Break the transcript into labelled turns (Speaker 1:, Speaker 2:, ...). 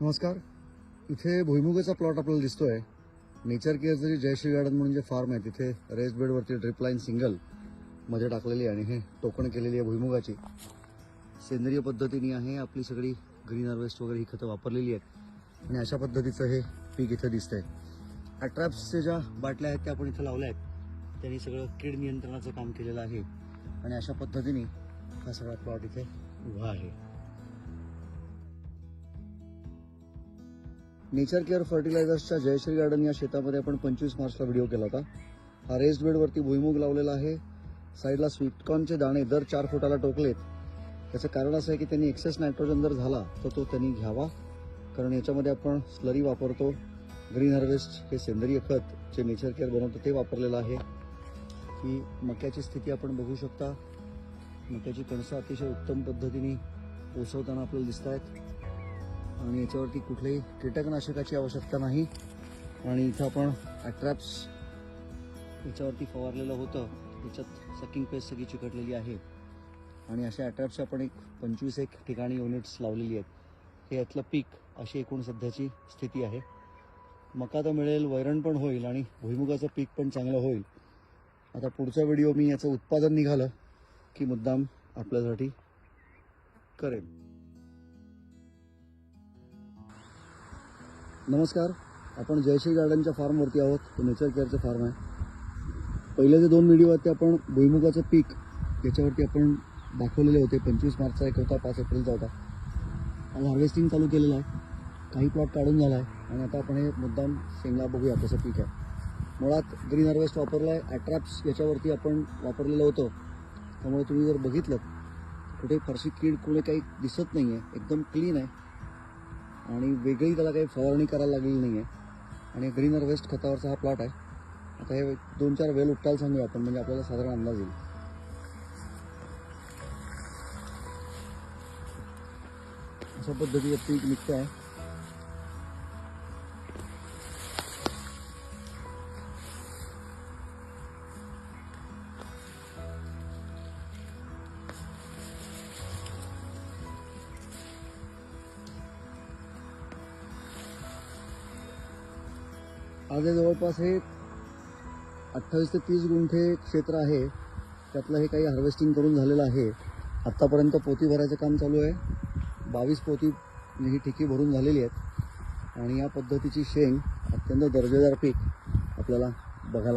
Speaker 1: नमस्कार. इथे भुईमुगाचा प्लॉट आपल्याला दिसतोय. नेचर केअरचं जे जयश्री गार्डन म्हणून जे फार्म आहे तिथे रेस्ट बेडवरती ड्रिप लाईन सिंगलमध्ये टाकलेली आणि हे टोकण केलेली आहे भुईमुगाची. सेंद्रिय पद्धतीने आहे आपली सगळी ग्रीन हार्वेस्ट वगैरे ही खतं वापरलेली आहेत. आणि अशा पद्धतीचं हे पीक इथं दिसतंय. अट्रॅप्सच्या ज्या बाटल्या आहेत त्या आपण इथं लावल्या आहेत. त्यांनी सगळं कीड नियंत्रणाचं काम केलेलं आहे. आणि अशा पद्धतीने हा सगळा प्लॉट इथे उभा आहे. नेचर केअर फर्टिलायझर्सच्या जयश्री गार्डन या शेतामध्ये आपण पंचवीस मार्चला व्हिडिओ केला होता. हा रेस्ट बेडवरती भुईमुग लावलेला आहे. साईडला स्वीटकॉर्नचे दाणे दर चार फुटाला टोकलेत. त्याचं कारण असं आहे की त्यांनी एक्सेस नायट्रोजन जर झाला तर तो त्यांनी घ्यावा. कारण याच्यामध्ये आपण स्लरी वापरतो. ग्रीन हार्वेस्ट हे सेंद्रिय खत जे नेचर केअर बनवतं ते वापरलेलं आहे. ही मक्याची स्थिती आपण बघू शकता. मक्याची कणसं अतिशय उत्तम पद्धतीने पोचवताना आपल्याला दिसत आहेत आणि याच्यावरती कुठल्याही कीटकनाशकाची आवश्यकता नाही. आणि इथं आपण ॲट्रॅप्स याच्यावरती फवारलेलं होतं. त्याच्यात सकिंग पेस्ट सगळी चिकटलेली आहे. आणि अशा अट्रॅप्सच्या आपण एक पंचवीस एक ठिकाणी युनिट्स लावलेली आहेत. हे यातलं पीक अशी एकूण सध्याची स्थिती आहे. मका तर मिळेल वैरण पण होईल आणि भुईमुगाचं पीक पण चांगलं होईल. आता पुढचा व्हिडिओ मी याचं उत्पादन निघालं की मुद्दाम आपल्यासाठी करेल नमस्कार. आपण जयश्री गार्डनच्या फार्मवरती आहोत. तो नेचर केअरचं फार्म आहे. पहिले जे दोन व्हिडिओ आहेत ते आपण भुईमुगाचं पीक याच्यावरती आपण दाखवलेले होते. पंचवीस मार्चचा एक होता पाच एप्रिलचा होता. आणि हार्वेस्टिंग चालू केलेलं आहे. काही प्लॉट काढून झाला आहे. आणि आता आपण हे मुद्दाम शेंगा बघूया कसं पीक आहे. मुळात ग्रीन हार्वेस्ट वापरलं आहे ॲट्रॅप्स याच्यावरती आपण वापरलेलं होतं. त्यामुळे तुम्ही जर बघितलं कुठे फारशी कीड कुठे काही दिसत नाही आहे एकदम क्लीन आहे. आणि वेगळी त्याला काही फवारणी करायला लागलेली नाही आहे आणि ग्रीनर वेस्ट खतावरचा हा प्लॉट आहे. आता हे दोन चार वेल उपटायला सांगूया आपण म्हणजे आपल्याला साधारण अंदाज येईल. अशा पद्धतीचं पीक निघतं आहे माझ्या जवळपास हे अठ्ठावीस ते तीस गुंठे क्षेत्र आहे. त्यातलं हे काही हार्वेस्टिंग करून झालेलं आहे. आत्तापर्यंत पोती भरायचं काम चालू आहे. बावीस पोती ही ठिकी भरून झालेली आहेत. आणि या पद्धतीची शेंग अत्यंत दर्जेदार पीक आपल्याला